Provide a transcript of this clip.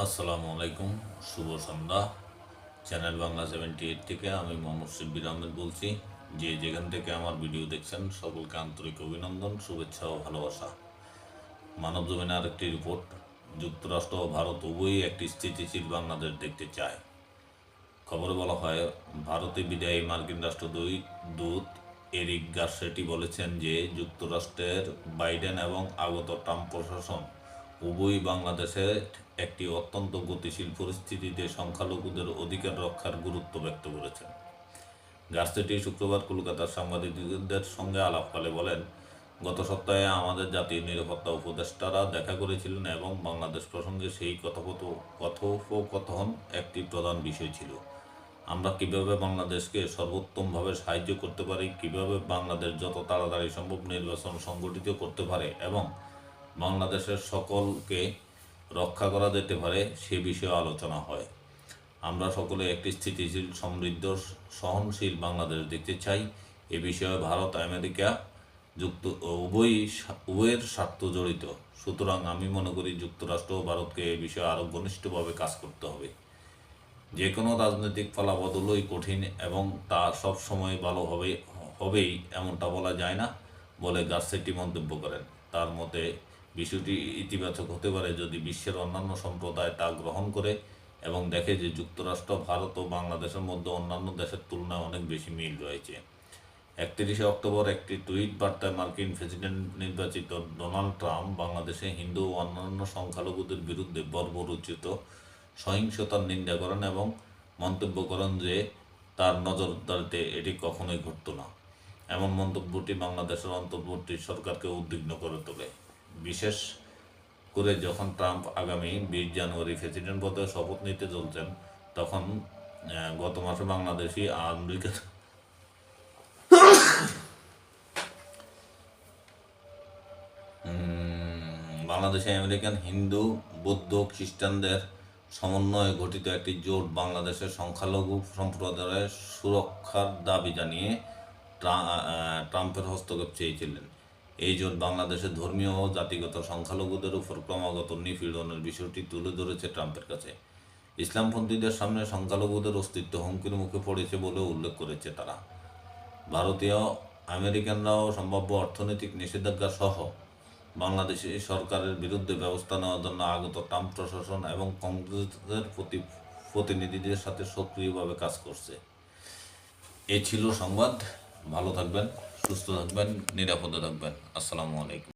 আসসালামু আলাইকুম, শুভ সন্ধ্যা। চ্যানেল বাংলা সেভেন্টি এইট থেকে আমি মোহাম্মদ শিব্বির আহমেদ বলছি। যে যেখান থেকে আমার ভিডিও দেখছেন, সকলকে আন্তরিক অভিনন্দন, শুভেচ্ছা ও ভালোবাসা। মানব জমিনে আরেকটি রিপোর্ট যুক্তরাষ্ট্র ও ভারত উভয়ই একটি স্থিতিশীল বাংলাদেশ দেখতে চায়। খবরে বলা হয়, ভারতে বিদায়ী মার্কিন রাষ্ট্রদূত দূত এরিক গার্সেটি বলেছেন যে, যুক্তরাষ্ট্রের বাইডেন এবং আগত ট্রাম্প প্রশাসন উভয়ই বাংলাদেশের একটি অত্যন্ত গতিশীল পরিস্থিতিতে সংখ্যালঘুদের অধিকার রক্ষার গুরুত্ব ব্যক্ত করেছেন। গার্সেটি শুক্রবার কলকাতার সাংবাদিকদের সঙ্গে আলাপকালে বলেন, গত সপ্তাহে আমাদের জাতীয় নিরাপত্তা উপদেষ্টারা দেখা করেছিলেন এবং বাংলাদেশ প্রসঙ্গে সেই কথোপথ কথোপকথন একটি প্রধান বিষয় ছিল। আমরা কীভাবে বাংলাদেশকে সর্বোত্তমভাবে সাহায্য করতে পারি, কীভাবে বাংলাদেশ যত তাড়াতাড়ি সম্ভব নির্বাচন সংগঠিত করতে পারে এবং বাংলাদেশের সকলকে রক্ষা করা যেতে পারে সে বিষয়ে আলোচনা হয়। আমরা সকলে একটি স্থিতিশীল, সমৃদ্ধ, সহনশীল বাংলাদেশ দেখতে চাই। এ বিষয়ে ভারত, আমেরিকা যুক্ত, উভয়ই উভয়ের স্বার্থ জড়িত। সুতরাং আমি মনে করি যুক্তরাষ্ট্র ও ভারতকে এ বিষয়ে আরও ঘনিষ্ঠভাবে কাজ করতে হবে। যে কোনো রাজনৈতিক ফলাবদলই কঠিন এবং তা সব সময় ভালো হবে, হবেই, এমনটা বলা যায় না বলে গার্সেটি মন্তব্য করেন। তার মতে বিষয়টি ইতিবাচক হতে পারে যদি বিশ্বের অন্যান্য সম্প্রদায় তা গ্রহণ করে এবং দেখে যে যুক্তরাষ্ট্র, ভারত ও বাংলাদেশের মধ্যে অন্যান্য দেশের তুলনায় অনেক বেশি মিল রয়েছে। একত্রিশে অক্টোবর একটি টুইট বার্তায় মার্কিন প্রেসিডেন্ট নির্বাচিত ডোনাল্ড ট্রাম্প বাংলাদেশে হিন্দু ও অন্যান্য সংখ্যালঘুদের বিরুদ্ধে বর্বরোচিত সহিংসতার নিন্দা করেন এবং মন্তব্য করেন যে তার নজরদারিতে এটি কখনোই ঘটত না। এমন মন্তব্যটি বাংলাদেশের অন্তর্বর্তী সরকারকে উদ্বিগ্ন করে তোলে। বিশেষ করে যখন ট্রাম্প আগামী বিশ জানুয়ারি প্রেসিডেন্ট পদে শপথ নিতে চলছেন তখন গত মাসে বাংলাদেশি আমেরিকা উম, বাংলাদেশে আমেরিকান হিন্দু বৌদ্ধ খ্রিস্টানদের সমন্বয়ে গঠিত একটি জোট বাংলাদেশের সংখ্যালঘু সম্প্রদায়ের সুরক্ষার দাবি জানিয়ে ট্রাম্পের হস্তক্ষেপ চেয়েছিলেন। এই জোট বাংলাদেশের ধর্মীয় ও জাতিগত সংখ্যালঘুদের উপর ক্রমাগত নিপীড়নের বিষয়টি তুলে ধরেছে ট্রাম্পের কাছে। ইসলামপন্থীদের সামনে সংখ্যালঘুদের অস্তিত্ব হুমকির মুখে পড়েছে বলে উল্লেখ করেছে তারা। ভারতীয়, আমেরিকানরাও সম্ভাব্য অর্থনৈতিক নিষেধাজ্ঞা সহ বাংলাদেশি সরকারের বিরুদ্ধে ব্যবস্থা নেওয়ার জন্য আগত ট্রাম্প প্রশাসন এবং কংগ্রেসের প্রতি প্রতিনিধিদের সাথে সক্রিয়ভাবে কাজ করছে। এ ছিল সংবাদ। ভালো থাকবেন। সুস্থ থাকবেন নিরাপদে থাকবেন। আসসালামু আলাইকুম।